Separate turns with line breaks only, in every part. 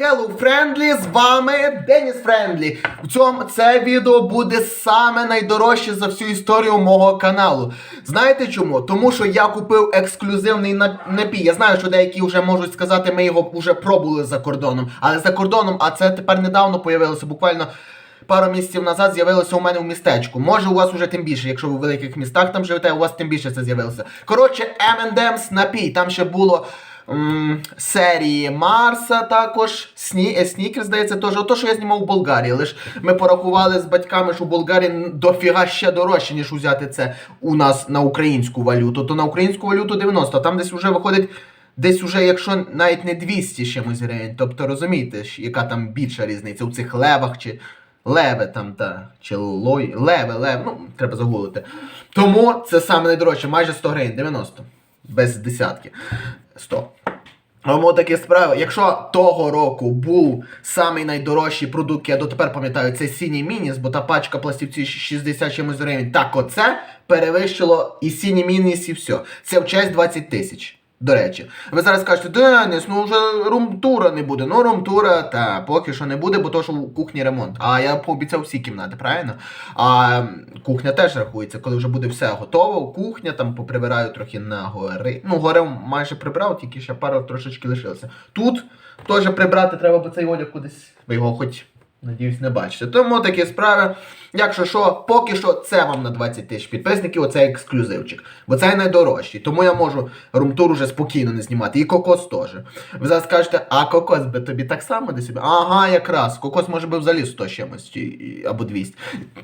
Hello Friendly, з вами Деніс Френдлі. В цьому це відео буде саме найдорожче за всю історію мого каналу. Знаєте чому? Тому що я купив ексклюзивний напій. Я знаю, що деякі вже можуть сказати, ми його вже пробували за кордоном. Але за кордоном, а це тепер недавно появилося, буквально. Пару місяців назад з'явилося у мене в містечку. Може, у вас уже тим більше, якщо ви в великих містах там живете, у вас тим більше це з'явилося. Коротше, M&M's напій. Там ще було серії Марса також. Сні, е, Снікер, здається, теж. Ото, що я знімав у Болгарії. Лиш ми порахували з батьками, що в Болгарії дофіга ще дорожче, ніж взяти це у нас на українську валюту. То на українську валюту 90, а там десь вже виходить. Десь уже, якщо навіть не 200 чимось гривень, тобто розумієте, яка там більша різниця у цих левах чи леве там та чи лой, леве, леве, ну треба загуглити. Тому це саме найдорожче, майже 100 гривень, 90. Без десятки. 100. Тому такі справи. Якщо того року був самий найдорожчий продукт, я дотепер пам'ятаю, це сіній мініс, бо та пачка пластівці 60 чимось гривень. Так оце перевищило і Сіні мініс, і все. Це в честь 20 тисяч. До речі, ви зараз кажете, Деніс, ну вже румтура не буде. Ну, румтура, та поки що не буде, бо то, що в кухні ремонт. А я пообіцяв всі кімнати, правильно? А кухня теж рахується, коли вже буде все готово. Кухня там поприбираю трохи на гори. Ну, гори майже прибрав, тільки ще пара трошечки лишилося. Тут теж прибрати треба, бо цей одяг кудись. Ви його хоч. Надіюсь, не бачите. Тому такі справи. Якщо що, поки що це вам на 20 тисяч підписників, оце ексклюзивчик. Бо це найдорожчий. Тому я можу румтур уже спокійно не знімати. І кокос теж. Ви зараз скажете, а кокос би тобі так само десь? Ага, якраз. Кокос може би взагалі 100 з чимось або 200.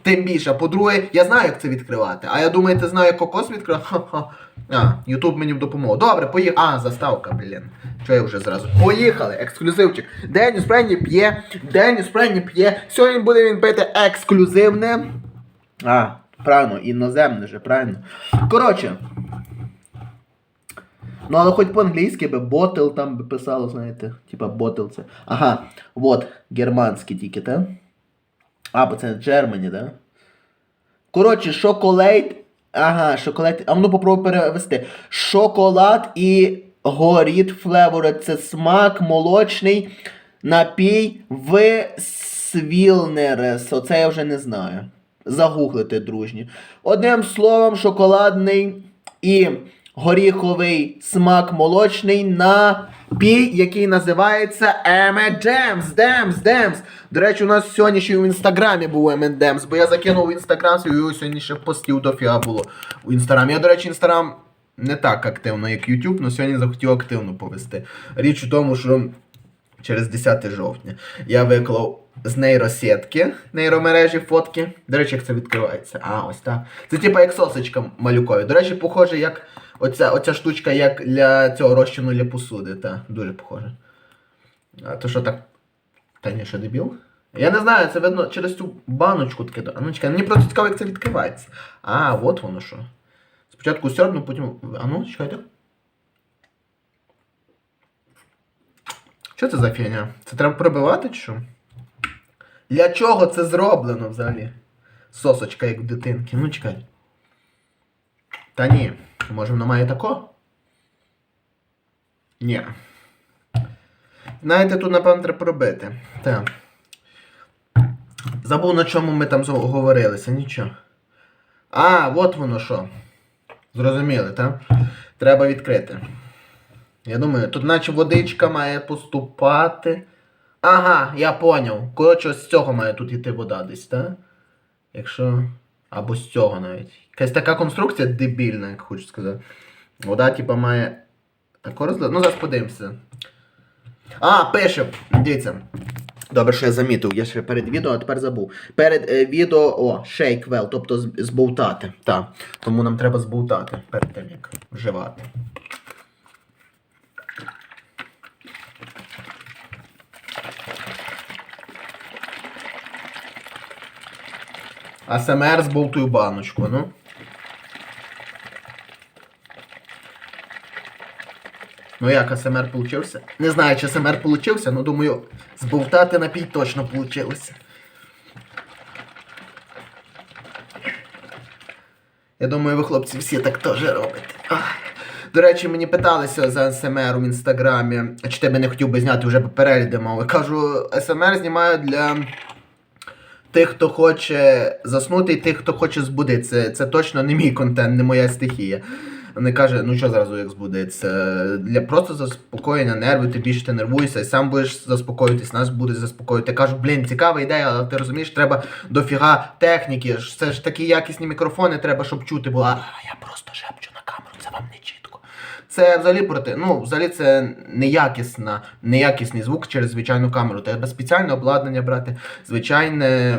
Тим більше. По-друге, я знаю, як це відкривати. А я думаю, ти знаю, як кокос відкривати? Ха-ха. А, Ютуб мені в допомогу. Добре, поїхали. А, заставка, блін. Що я вже зразу? Поїхали, ексклюзивчик. Деніс Френні п'є, Деніс Френні п'є. Сьогодні буде він пити ексклюзивне. А, правильно, іноземне же, правильно. Коротше. Ну, але хоч по-англійськи би ботл там би писало, знаєте. Типа ботл це. Ага, от, германський тільки, так? А, бо це Germany, да? Коротше, шоколад. Ага, шоколад. А ну попробуй перевести. Шоколад і горіт флевори. Це смак молочний напій в Свілнерес. Оце я вже не знаю. Загуглити, дружні. Одним словом, шоколадний і горіховий смак молочний напій, який називається M&M's. Демс, Демс. До речі, у нас сьогодні ще в інстаграмі був M&M's, бо я закинув в інстаграм і сьогодні ще постів дофіга було у інстаграмі. Я, до речі, інстаграм не так активно, як YouTube, але сьогодні захотів активно повести. Річ у тому, що через 10 жовтня я виклав з нейросетки нейромережі фотки. До речі, як це відкривається. А, ось так. Це типа як сосочка малюкові. До речі, похоже, як оця, оця штучка, як для цього розчину для посуди. Та, дуже похоже. А то що так. Та ні, що дебіл? Я не знаю, це видно через цю баночку таке. А ну чекай, мені просто цікаво, як це відкривається. А, от воно що. Спочатку сьорбну, потім. А ну, чекайте. Що це за фігня? Це треба пробивати чи що? Для чого це зроблено взагалі? Сосочка, як в дитинки. Ну чекай. Та ні. Може воно має тако? Ні. Знаєте, тут, напевно, треба пробити. Так. Забув, на чому ми там говорилися, нічого. А, от воно що. Зрозуміли, так? Треба відкрити. Я думаю, тут наче водичка має поступати. Ага, я поняв. Коротше, з цього має тут йти вода десь, так? Якщо. Або з цього навіть. Якась така конструкція дебільна, як хочу сказати. Вода, типа, має. Тако розгляд. Ну, зараз подивимося. А, пише. Дивіться. Добре, що я замітив, я ще перед відео, а тепер забув. Перед е, відео, о, shake well, тобто збовтати. Так. Тому нам треба збовтати перед тим, як вживати. АСМР збовтую баночку, ну. Ну як АСМР получився? Не знаю, чи АСМР получився, але думаю, збовтати напій точно получилося. Я думаю, ви хлопці всі так теж робите. Ах. До речі, мені питалися за СМР в інстаграмі, чи тебе не хотів би зняти вже перегляди мав. Кажу, СМР знімаю для тих, хто хоче заснути, і тих, хто хоче збудитися. Це, це точно не мій контент, не моя стихія. Вони каже, ну що зразу як збудиться? Для просто заспокоєння нервів, ти більше ти нервуєшся, і сам будеш заспокоїтись, нас буде заспокоїти. Кажу, блін, цікава ідея, але ти розумієш, треба дофіга техніки. Це ж такі якісні мікрофони, треба, щоб чути було. А я просто шепчу на камеру, це вам не чітко. Це взагалі проти. Ну, взагалі це неякісна, неякісний звук через звичайну камеру. Треба спеціальне обладнання брати, звичайне.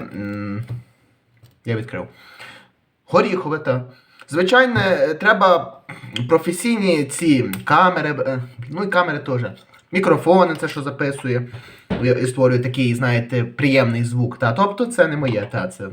Я відкрив. Горіхове, та. Звичайно, е, треба професійні ці камери, е, ну і камери теж. Мікрофони, це що записує і створює такий, знаєте, приємний звук. Та. Тобто це не моє, та це.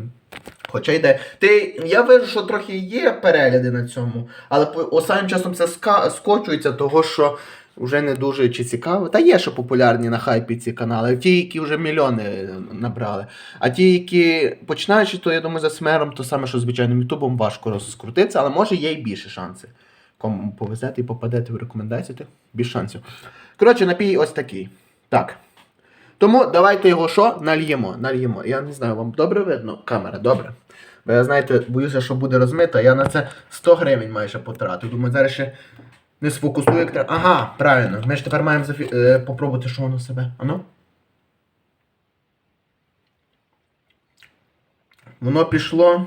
Хоча йде. Ти, я вижу, що трохи є перегляди на цьому, але останнім часом це скочується, того що вже не дуже чи цікаво. Та є, що популярні на хайпі ці канали, ті, які вже мільйони е, набрали. А ті, які починаючи, то я думаю, за смером, то саме, що звичайним ютубом важко розкрутитися, але може є й більше шанси. Кому повезете і попадете в рекомендації, то більше шансів. Коротше, напій ось такий. Так. Тому давайте його що? Нальємо. Нальємо. Я не знаю, вам добре видно? Камера, добре. Бо я, знаєте, боюся, що буде розмито, а я на це 100 гривень майже потратив. Думаю, зараз ще не сфокусую. Ага, правильно. Ми ж тепер маємо зафі... е, попробувати, що воно себе. Ану? Воно пішло.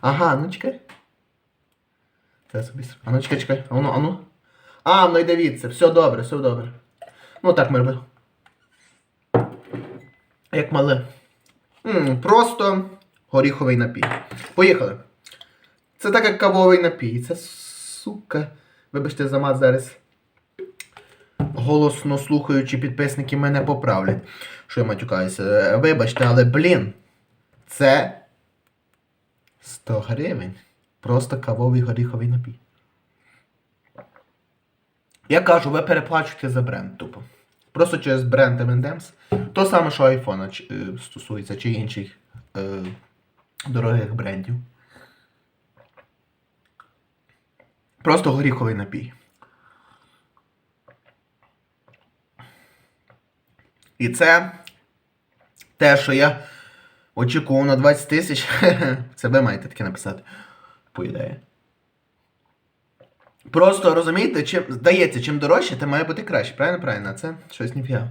Ага, ну чекай. Це собі. А ну чекай, чекай. А ну, а ну. Ну і дивіться, все добре, все добре. Ну так ми робимо. Як мале. М, просто горіховий напій. Поїхали. Це так як кавовий напій. Це сука. Вибачте за мат зараз. Голосно слухаючи підписники мене поправлять. Що я матюкаюся. Е, Вибачте, але блін. Це 100 гривень. Просто кавовий горіховий напій. Я кажу, ви переплачуєте за бренд тупо. Просто через бренд M&M's. То саме, що ч- е, стосується, чи інших е, дорогих брендів. Просто горіховий напій. І це те, що я очікував на 20 тисяч. Це ви маєте таке написати. По ідеї. Просто розумієте, чим здається, чим дорожче, тим має бути краще. Правильно, правильно, це щось ніфіга.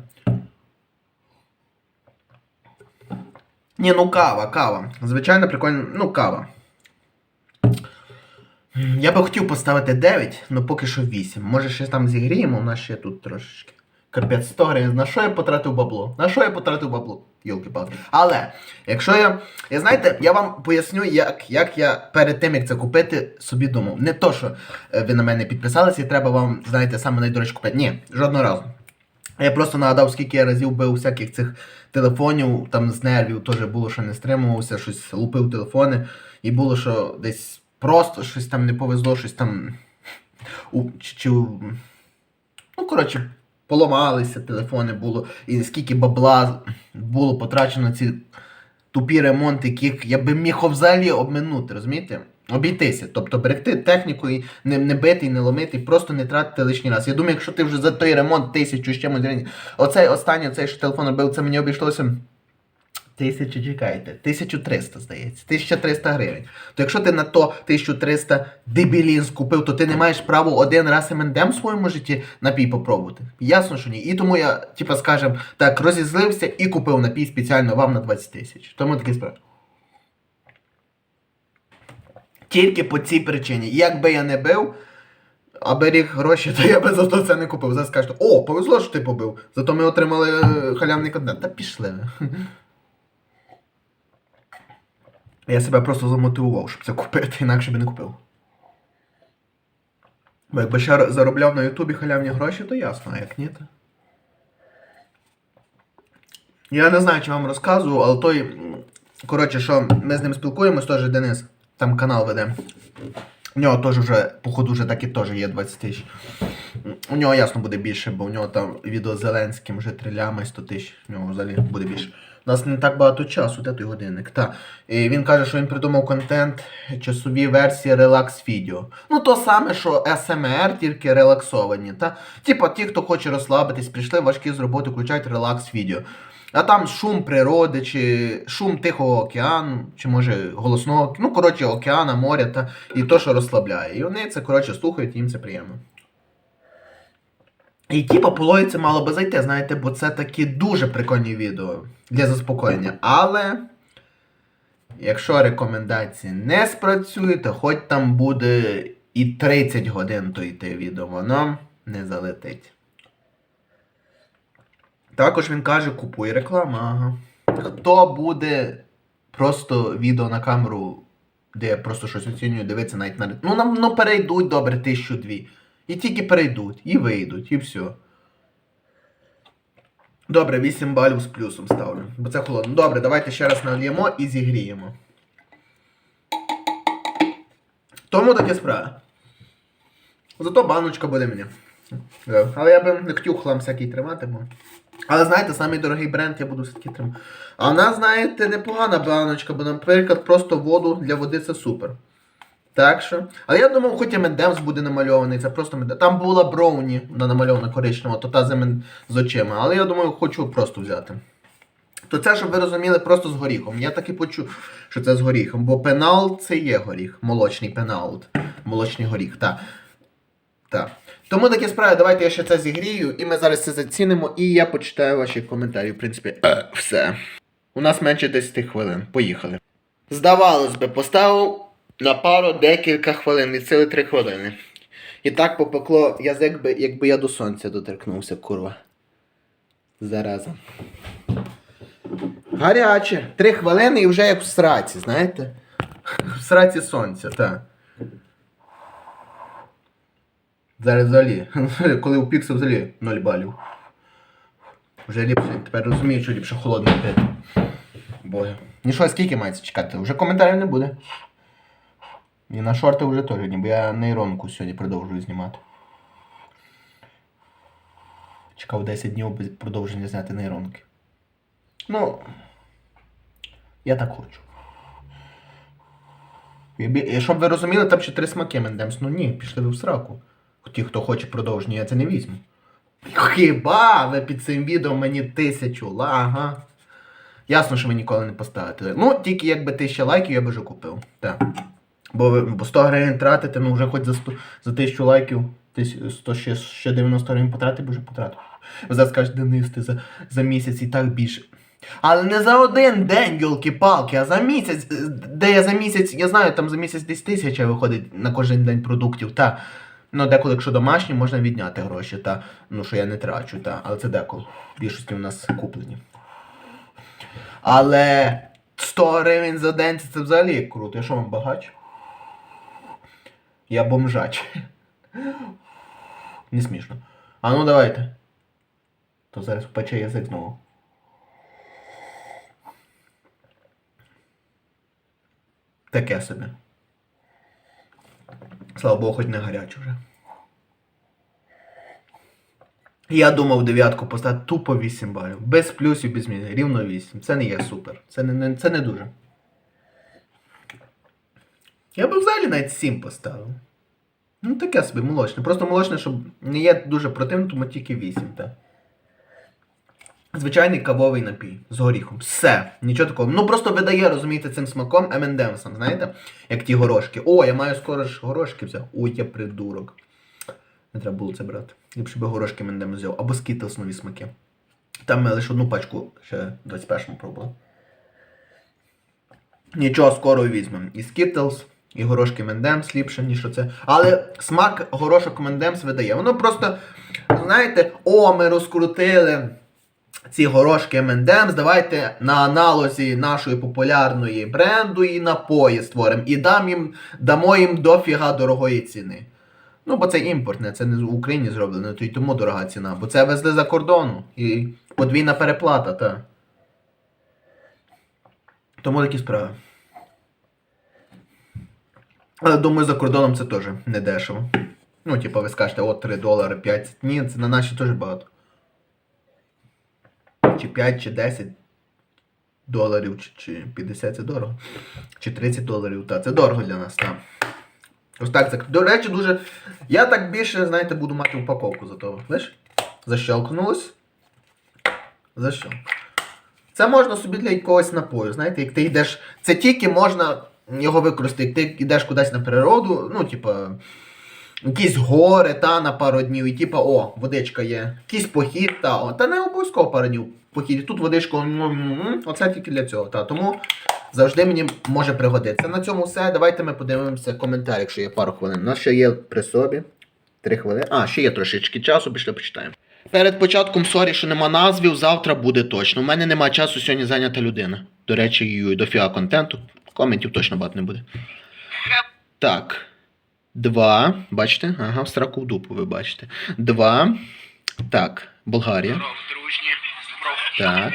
Ні, ну кава, кава. Звичайно, прикольно. Ну, кава. Я би хотів поставити 9, але поки що 8. Може ще там зігріємо, у нас ще тут трошечки. Капець 100 гривень. На що я потратив бабло? На що я потратив бабло? Йолки-палки. Але, якщо я. Я знаєте, я вам поясню, як, як я перед тим, як це купити, собі думав. Не то, що е, ви на мене підписалися, і треба вам, знаєте, саме найдорожче купити. Ні, жодного разу. Я просто нагадав, скільки я разів бив всяких цих телефонів, там з нервів теж було, що не стримувався, щось лупив телефони, і було, що десь просто щось там не повезло, щось там. У, чи, чи, ну, коротше, поламалися телефони було, і скільки бабла було потрачено ці тупі ремонти, яких я би міг взагалі обминути, розумієте? Обійтися, тобто берегти техніку і не, не бити, і не ломити, і просто не тратити лишній раз. Я думаю, якщо ти вже за той ремонт тисячу ще чимось оцей останній, цей що телефон робив, це мені обійшлося. Тисячу, чекайте, 1300, здається, 1300 гривень. То якщо ти на то 1300 дебілін скупив, то ти не маєш права один раз МНДМ в своєму житті напій попробувати. Ясно, що ні. І тому я, типа, скажем, так, розізлився і купив напій спеціально вам на 20 тисяч. Тому такий справа. Тільки по цій причині. Якби я не бив, а беріг гроші, то я би зато це не купив. Зараз скажете, о, повезло, що ти побив. Зато ми отримали е, халявний контент. Та пішли. Я себе просто замотивував, щоб це купити, інакше би не купив. Бо якби ще заробляв на Ютубі халявні гроші, то ясно, а як ні, то. Я не знаю, чи вам розказував, але той. Коротше, що ми з ним спілкуємось, теж Денис, там канал веде. У нього теж вже, походу, вже так і теж є 20 тисяч. У нього ясно буде більше, бо у нього там відео з Зеленським жителями 100 тисяч. У нього взагалі буде більше. У нас не так багато часу, де той годинник. Та. І він каже, що він придумав контент часові версії релакс відео. Ну то саме, що СМР, тільки релаксовані. Та? Типа ті, хто хоче розслабитись, прийшли важкі з роботи, включають релакс відео. А там шум природи, чи шум Тихого океану, чи може голосного, ну коротше, океана, моря, та, і то, що розслабляє. І вони це, коротше, слухають, їм це приємно. І типа по логіці мало би зайти, знаєте, бо це такі дуже прикольні відео для заспокоєння. Але якщо рекомендації не спрацюють, то хоч там буде і 30 годин то йти відео, воно не залетить. Також він каже, купуй рекламу. Ага. Хто буде просто відео на камеру, де я просто щось оцінюю, дивитися навіть на. Ну, нам ну, перейдуть добре тисячу дві. І тільки перейдуть, і вийдуть, і все. Добре, 8 балів з плюсом ставлю. Бо це холодно. Добре, давайте ще раз нальємо і зігріємо. Тому таке справа. Зато баночка буде мені. Е, Але я би не хотів хлам всякий тримати, бо. Але знаєте, самий дорогий бренд я буду все-таки тримати. А вона, знаєте, непогана баночка, бо, наприклад, просто воду для води це супер. Так що. Але я думав, хоч Емендемс буде намальований, це просто Емендемс. Там була Броуні, вона намальована коричнева, то та з, з очима. Але я думаю, хочу просто взяти. То це, щоб ви розуміли, просто з горіхом. Я так і почув, що це з горіхом, бо пенал це є горіх, молочний пеналт. Молочний горіх, так. Так. Тому такі справи, давайте я ще це зігрію, і ми зараз це зацінимо, і я почитаю ваші коментарі. В принципі, е, все. У нас менше 10 хвилин. Поїхали. Здавалось би, поставив на пару декілька хвилин, від сили 3 хвилини. І так попекло язик, би, якби я до сонця доторкнувся, курва. Зараза. Гаряче. Три хвилини і вже як в сраці, знаєте? В сраці сонця, так. Зараз взагалі. Коли упікся взагалі 0 балів. Вже ліпше. Тепер розумію, що ліпше холодно пити. Боги. Ну що, скільки мається чекати? Вже коментарів не буде. І на шорти вже теж ні, бо я нейронку сьогодні продовжую знімати. Чекав 10 днів без продовження зняти нейронки. Ну. Я так хочу. І Щоб ви розуміли, там ще три смаки Мендемс. Ну ні, пішли ви в сраку. Ті, хто хоче продовження, я це не візьму. Хіба ви під цим відео мені тисячу лага? Ясно, що ви ніколи не поставите. Ну, тільки якби тисяча лайків я б вже купив. Так. Бо, ви- 100 гривень тратити, ну вже хоч за 100, за 1000 лайків, тис- 100, ще, ще 90 гривень потратити, бо вже потратив. Зараз скажете, Денис, ти за, за місяць і так більше. Але не за один день, йолки-палки, а за місяць. Де я за місяць, я знаю, там за місяць десь тисяча виходить на кожен день продуктів. Та. Ну, деколи, якщо домашні, можна відняти гроші, та. Ну, що я не трачу, та. Але це деколи. Більшості у нас куплені. Але 100 гривень за день це, це взагалі круто. Я що вам багач? Я бомжач. Не смішно. А ну давайте. То зараз впече язик знову. Таке собі. Слава Богу, хоч не гаряче вже. Я думав дев'ятку поставити тупо 8 балів. Без плюсів, без мінусів. Рівно 8. Це не є супер. Це не, це не дуже. Я би взагалі навіть 7 поставив. Ну, таке собі молочне. Просто молочне, щоб не є дуже противно, тому тільки 8, так. Звичайний кавовий напій з горіхом. Все. Нічого такого. Ну просто видає, розумієте, цим смаком M&M's'ом, знаєте? Як ті горошки. О, я маю скоро ж горошки взяв. Ой, я придурок. Не треба було це брати. Ліпше би горошки M&M's взяв. Або Skittles нові смаки. Там ми лише одну пачку ще 21-му пробували. Нічого, скоро візьмемо. І Skittles, і горошки M&M's ліпше, ніж оце. Але смак горошок M&M's видає. Воно просто, знаєте, о, ми розкрутили ці горошки M&M's, давайте на аналозі нашої популярної бренду і напої створимо. І дам їм, дамо їм дофіга дорогої ціни. Ну, бо це імпортне, це не в Україні зроблено, то й тому дорога ціна. Бо це везли за кордону. І подвійна переплата, та. Тому такі справи. Але думаю, за кордоном це теж не дешево. Ну, типу, ви скажете, от 3 долари, 5. Ні, це на наші теж багато. Чи 5, чи 10 доларів, чи, чи 50 це дорого. Чи 30 доларів, та це дорого для нас, так. Ось так, це. До речі, дуже. Я так більше, знаєте, буду мати упаковку за того. Бачиш? Защелкнулось. Защелк. Це можна собі для якогось напою. Знаєте, як ти йдеш. Це тільки можна його використати, ти йдеш кудись на природу, ну, типа, якісь гори, та на пару днів, і типа, о, водичка є. Якийсь похід, та, о, та не обов'язково пару днів похід. Тут водичка, оце тільки для цього. Та. Тому завжди мені може пригодитися. На цьому все. Давайте ми подивимося коментар, якщо є пару хвилин. У нас ще є при собі. Три хвилини. А, ще є трошечки часу, пішли почитаємо. Перед початком сорі, що нема назвів, завтра буде точно. У мене нема часу сьогодні зайнята людина. До речі, юй, дофіга контенту. Коментів точно багато не буде. Так. Два. Бачите? Ага, в сраку в дупу, ви бачите. Два. Так, Болгарія. Так.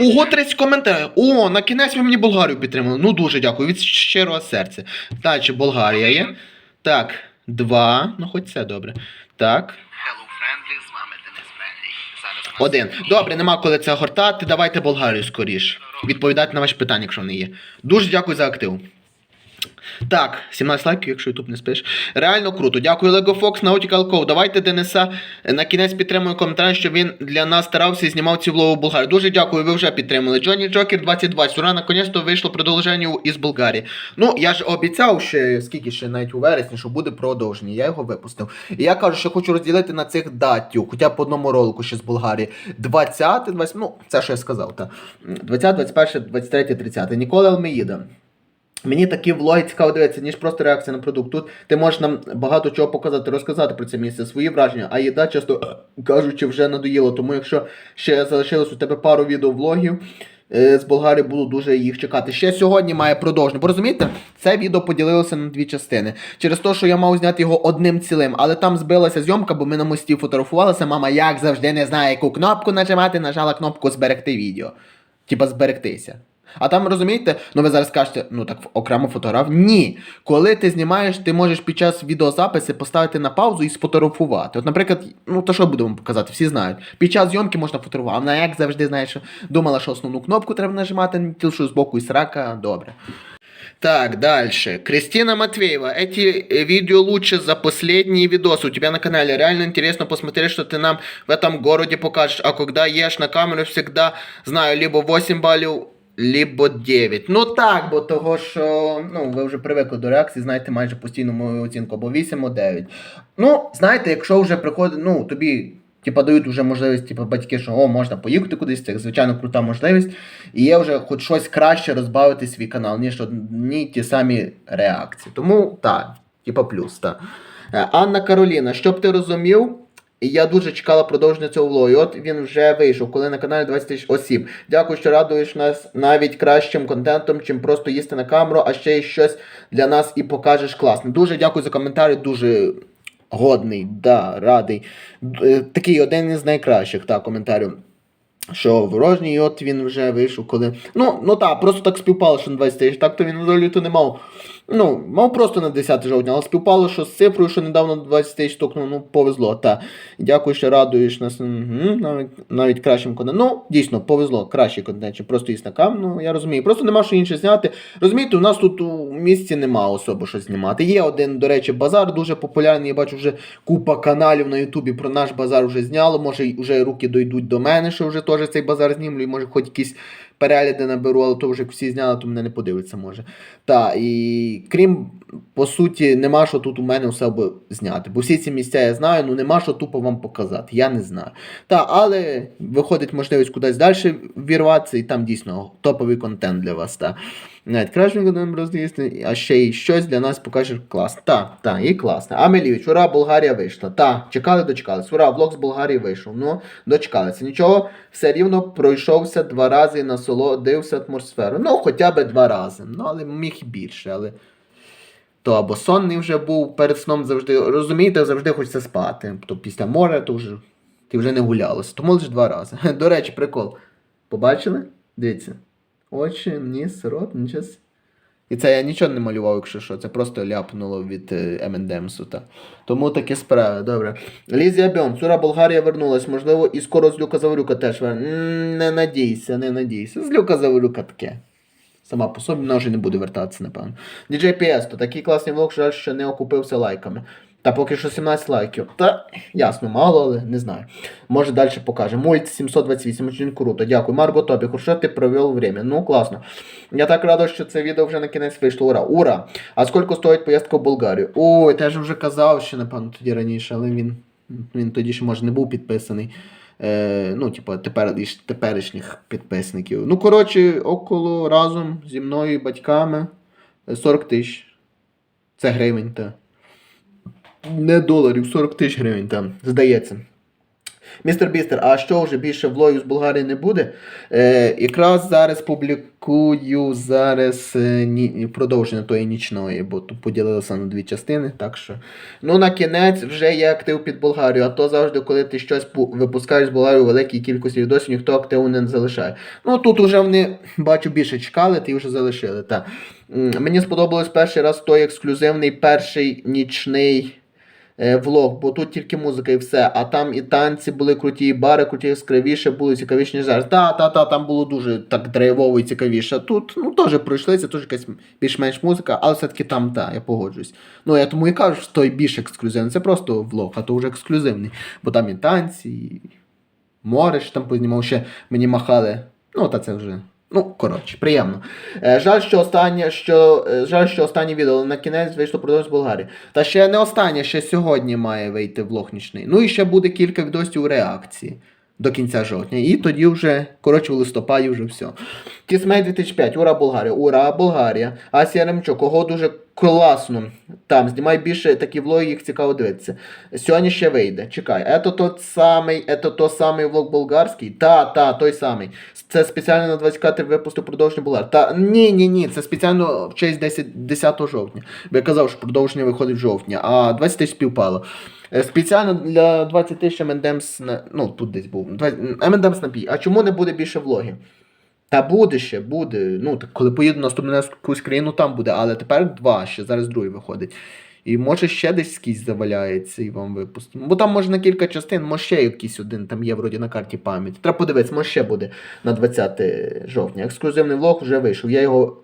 Ого, 30 коментарів. О, на кінець ви мені Болгарію підтримали. Ну дуже дякую. Від щирого серця. Далі Болгарія є. Так, два. Ну, хоч це добре. Так. Один. Добре, нема коли це гортати. Давайте Болгарію скоріш. Відповідати на ваші питання, якщо вони є. Дуже дякую за актив. Так, 17 лайків, якщо YouTube не спиш. Реально круто. Дякую Lego Fox, Nautical Cove. Давайте Дениса е, на кінець підтримую коментар, що він для нас старався і знімав ці влоги в Болгарії. Дуже дякую, ви вже підтримали. Джонні Джокер 2020. Ура, наконець-то вийшло продовження із Болгарії. Ну, я ж обіцяв ще, скільки ще навіть у вересні, що буде продовження. Я його випустив. І я кажу, що хочу розділити на цих датів, хоча б по одному ролику ще з Болгарії. 20, 20, ну, це що я сказав, так. 20, 21, 23, 30. Ніколи Алмеїда. Мені такі влоги цікаво дивитися, ніж просто реакція на продукт. Тут ти можеш нам багато чого показати, розказати про це місце, свої враження, а їда, часто е, кажучи, вже надоїло. Тому якщо ще залишилось у тебе пару відеовлогів е, з Болгарії, буду дуже їх чекати. Ще сьогодні має продовження. Бо розумієте, це відео поділилося на дві частини. Через те, що я мав зняти його одним цілим, але там збилася зйомка, бо ми на мості фотографувалися. Мама, як завжди, не знає, яку кнопку нажимати, нажала кнопку зберегти відео. Типа зберегтися. А там розумієте, ну ви зараз скажете, ну так окремо фотограф. Ні. Коли ти знімаєш, ти можеш під час відеозапису поставити на паузу і сфотографувати. От, наприклад, ну то що будемо показати, всі знають. Під час зйомки можна фотографувати. А вона як завжди, знаєш, що думала, що основну кнопку треба нажимати, не ті, що збоку і срака, добре. Так, дальше. Кристина Матвеева. Эти э, видео лучше за последние видосы у тебя на канале. Реально интересно посмотреть, что ты нам в этом городе покажешь. А когда ешь на камеру, всегда знаю, либо 8 балів, либо 9. Ну так, бо того, що ну, ви вже привикли до реакції, знаєте майже постійно мою оцінку, або 8, або 9. Ну, знаєте, якщо вже приходить, ну, тобі. Типа дають вже можливість, типа батьки, що о, можна поїхати кудись, це звичайно крута можливість. І є вже хоч щось краще розбавити свій канал, ніж одні ті самі реакції. Тому так, типа плюс, так. Е, Анна Кароліна, щоб ти розумів, я дуже чекала продовження цього влогу. І от він вже вийшов, коли на каналі 20 тисяч осіб. Дякую, що радуєш нас навіть кращим контентом, чим просто їсти на камеру, а ще й щось для нас і покажеш класне. Дуже дякую за коментарі, дуже годний, да, радий. Е, Такий один із найкращих та, коментарів. Що ворожній, і от він вже вийшов, коли. Ну, ну так, просто так співпало, що на 20 тисяч. Так то він взагалі то не мав. Ну, мав просто на 10 жовтня, але співпало, що з цифрою, що недавно 20 тисяч стукнув, ну, повезло. Та. Дякую, що радуєш нас угу, навіть, навіть кращим контентом. Ну, дійсно, повезло, кращий контент, чим просто існакам. Ну, я розумію. Просто нема що інше зняти. Розумієте, у нас тут у місті нема особо що знімати. Є один, до речі, базар дуже популярний. Я бачу, вже купа каналів на Ютубі про наш базар вже зняло. Може, вже руки дойдуть до мене, що вже теж цей базар знімлю, і може хоч якісь перегляди наберу, але то вже як всі зняли, то мене не подивиться може. Та, і крім, по суті, нема що тут у мене у себе зняти. Бо всі ці місця я знаю, ну нема що тупо вам показати. Я не знаю. Та, але виходить можливість кудись далі вірватися, і там дійсно топовий контент для вас. Та. Навіть краще нам роз'їсти, а ще й щось для нас покаже клас. Та, та, і класно. Амелівич, ура, Болгарія вийшла. Та, чекали, дочекались. Ура, влог з Болгарії вийшов. Ну, дочекалися. Нічого, все рівно пройшовся два рази і насолодився атмосферою. Ну, хоча б два рази. Ну, але міг і більше, але. То або сонний вже був перед сном завжди. Розумієте, завжди хочеться спати. То після моря то вже ти вже не гулялося. Тому лише два рази. До речі, прикол. Побачили? Дивіться. Очі, ніс, рот, нічого. І це я нічого не малював, якщо що, це просто ляпнуло від е, M&M's, та. Тому такі справи, добре. Лізія Бьон, Цура Болгарія вернулась, можливо, і скоро з Люка Заварюка теж вер... Не надійся, не надійся. З Люка Заварюка таке. Сама по собі вона вже не буде вертатися, напевно. DJ PS, то такий класний влог, жаль, що не окупився лайками. Та поки що 17 лайків. Та ясно, мало, але не знаю. Може далі покаже. Мульт 728, очень круто. Дякую. Марго Тобі, хорошо ти провів время. Ну, класно. Я так радий, що це відео вже на кінець вийшло. Ура! Ура! А скільки стоїть поїздка в Болгарію? Ой, теж вже казав, що напевно тоді раніше, але він, він тоді ще може не був підписаний. Е, ну, типу, тепер, теперішніх підписників. Ну, коротше, около разом зі мною і батьками е, 40 тисяч. Це гривень, та. Не доларів, 40 тисяч гривень там, здається. Містер Бістер, а що вже більше влогів з Болгарії не буде? Е, якраз зараз публікую зараз е, ні, продовження тої нічної, бо тут поділилося на дві частини. Так що. Ну, на кінець вже є актив під Болгарію, а то завжди, коли ти щось випускаєш з Болгарії у великій кількості відосів, ніхто активу не залишає. Ну тут вже вони, бачу, більше чекали, ти вже залишили. Та. М, Мені сподобалось перший раз той ексклюзивний перший нічний влог, бо тут тільки музика і все, а там і танці були круті, і бари круті, яскравіше, були цікавіші, ніж зараз. Та, та, та, там було дуже так драйвово і цікавіше. Тут ну, теж пройшлися, теж якась більш-менш музика, але все-таки там, та, я погоджуюсь. Ну, я тому і кажу, що той більш ексклюзивний. Це просто влог, а то вже ексклюзивний. Бо там і танці, і море ж там познімав, ще мені махали. Ну, та це вже. Ну, коротше, приємно. Е, жаль, що останнє, що, е, жаль, що останнє відео на кінець вийшло продовж Болгарії. Та ще не останнє, ще сьогодні має вийти влог нічний. Ну і ще буде кілька відосів у реакції до кінця жовтня. І тоді вже, коротше, в листопаді вже все. Тісмей 2005, ура Болгарія, ура Болгарія. Асія Ремчук, кого дуже класно. Там, знімай більше такі влоги, їх цікаво дивитися. Сьогодні ще вийде. Чекай, ето тот самий, ето то самий влог болгарський. Та, та, той самий. Це спеціально на 25 випустив продовження болгар. Та ні, ні, ні, це спеціально в честь 10, 10 жовтня. Бо я казав, що продовження виходить в жовтні, а 20 тисяч співпало. Е, Спеціально для 20 тисяч M&M's на. Ну, тут десь був. M&M's напій. А чому не буде більше влогів? Та буде ще, буде. Ну, так коли поїду наступний раз якусь країну, там буде, але тепер два, ще зараз другий виходить. І може ще десь скісь заваляється і вам випустимо. Бо там може на кілька частин, може ще якийсь один, там є вроді на карті пам'яті. Треба подивитися, може ще буде на 20 жовтня. Ексклюзивний влог вже вийшов, я його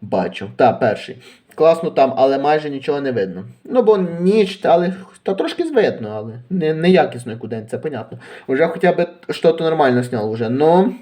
бачу. Та, перший. Класно там, але майже нічого не видно. Ну, бо ніч, але та трошки видно, але не, не якісно як у це понятно. Вже хоча б щось нормально зняв вже. Ну.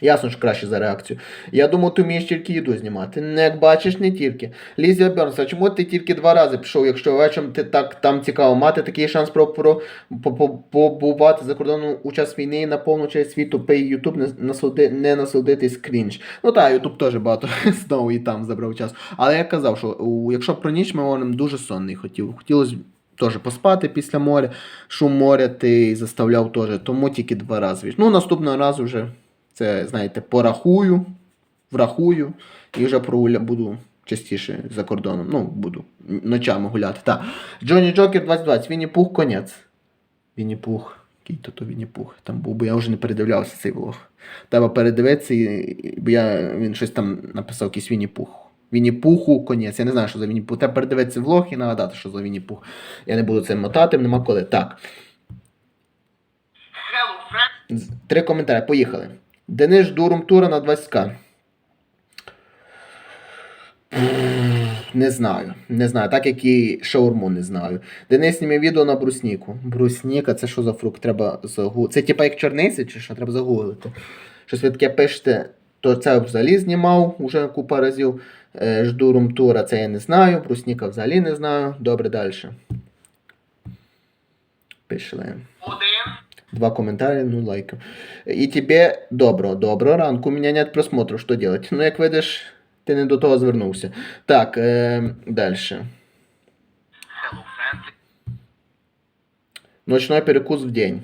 Ясно ж краще за реакцію. Я думав, ти вмієш тільки їду знімати. Не як бачиш, не тільки. Лізія Бернс, а чому ти тільки два рази пішов, якщо вечором ти так там цікаво мати такий шанс про, про по- по- побувати за кордоном у час війни і на повну часть світу пей Ютуб не, насолоди, не насолодитись крінж. Ну так, Ютуб теж багато знову і там забрав час. Але я казав, що якщо про ніч ми говоримо, дуже сонний хотів. Хотілося теж поспати після моря, шум моря ти заставляв теж, тому тільки два рази. Ну, наступного разу вже це, знаєте, порахую, врахую і вже прогуля буду частіше за кордоном. Ну, буду ночами гуляти. Так. Джонні Джокер 2020. Вінні Пух конець. Вінні Пух. Який то то Вінні Пух. Там був, бо я вже не передивлявся цей влог. Треба передивитися, бо я, він щось там написав якийсь Вінні Пух. Вінні Пуху конець. Я не знаю, що за Вінні Пух. Треба передивитися влог і нагадати, що за Вінні Пух. Я не буду це мотати, нема коли. Так. Три коментарі. Поїхали. Денис Дурум тура на 20к. Не знаю. Не знаю. Так як і шаурму не знаю. Денис зніме відео на брусніку. Брусніка, це що за фрукт? Треба загуглити. Це типа як чорниці, чи що? Треба загуглити. Щось ви таке пишете, то це взагалі знімав уже купа разів. Е, Жду румтура, це я не знаю. Брусніка взагалі не знаю. Добре, далі. Пішли. Два коментарі, ну лайка. І тебе добро, добро ранку. У мене нет просмотру, що делать? Ну, як видиш, ти не до того звернувся. Так, е, далі. Ночной перекус в день.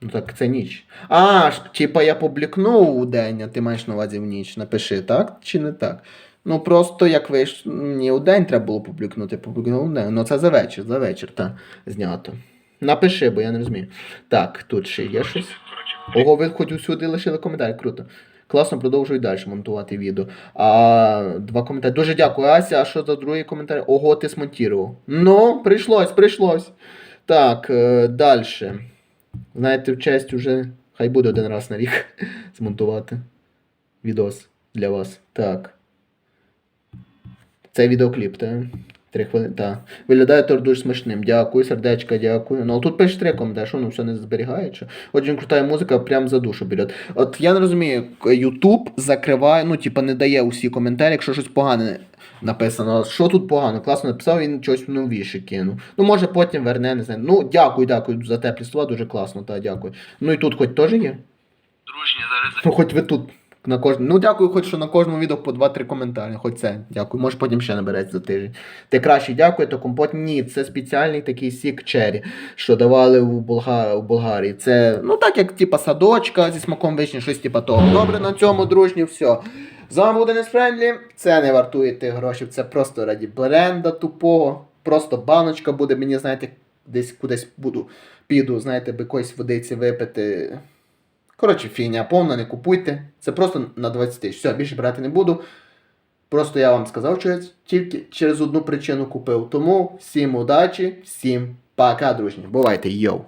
Ну так це ніч. А, типа я публікнув у день, а ти маєш на увазі в ніч. Напиши, так чи не так? Ну просто як вийшло, мені у день треба було публікнути, публікнув у день. Ну це за вечір, за вечір, так, знято. Напиши, бо я не розумію. Так, тут ще є щось. Ого, ви хоч усюди лишили коментар, круто. Класно, продовжуй далі монтувати відео. А, два коментарі. Дуже дякую, Ася. А що за другий коментар? Ого, ти смонтував. Ну, прийшлось, прийшлось. Так, е, далі. Знаєте, в честь уже. Хай буде один раз на рік змонтувати відос для вас. Так. Це відеокліп, так? Три хвилини. Так. Виглядає торт дуже смачним. Дякую, сердечка, дякую. Ну, тут пише три коментарі, що ну все не зберігає. Чи? Очень крута музика, прям за душу берет. От я не розумію, Ютуб закриває, ну, типа, не дає усі коментарі, якщо щось погане написано. Що тут погано? Класно написав, він щось новіше кинув. Ну, може потім верне, не знаю. Ну, дякую, дякую за теплі слова, дуже класно, так, дякую. Ну і тут хоч теж є?
Дружні, зараз
Ну, хоч ви тут на кожному. Ну, дякую, хоч що на кожному відео по 2-3 коментарі. Хоч це. Дякую. Може потім ще набереться за тиждень. Ти краще дякую, то компот. Ні, це спеціальний такий сік чері, що давали у, Болга... у Болгарії. Це, ну так, як типа садочка зі смаком вишні, щось типа того. Добре на цьому, дружні, все. З вами був Денис Френдлі. Це не вартує тих грошей. Це просто раді бренда тупого. Просто баночка буде, мені, знаєте, десь кудись буду. Піду, знаєте, би якоїсь водиці випити. Коротше, фігня повна, не купуйте. Це просто на 20 тисяч. Все, більше брати не буду. Просто я вам сказав, що я тільки через одну причину купив. Тому всім удачі, всім пока, дружні. Бувайте, йоу!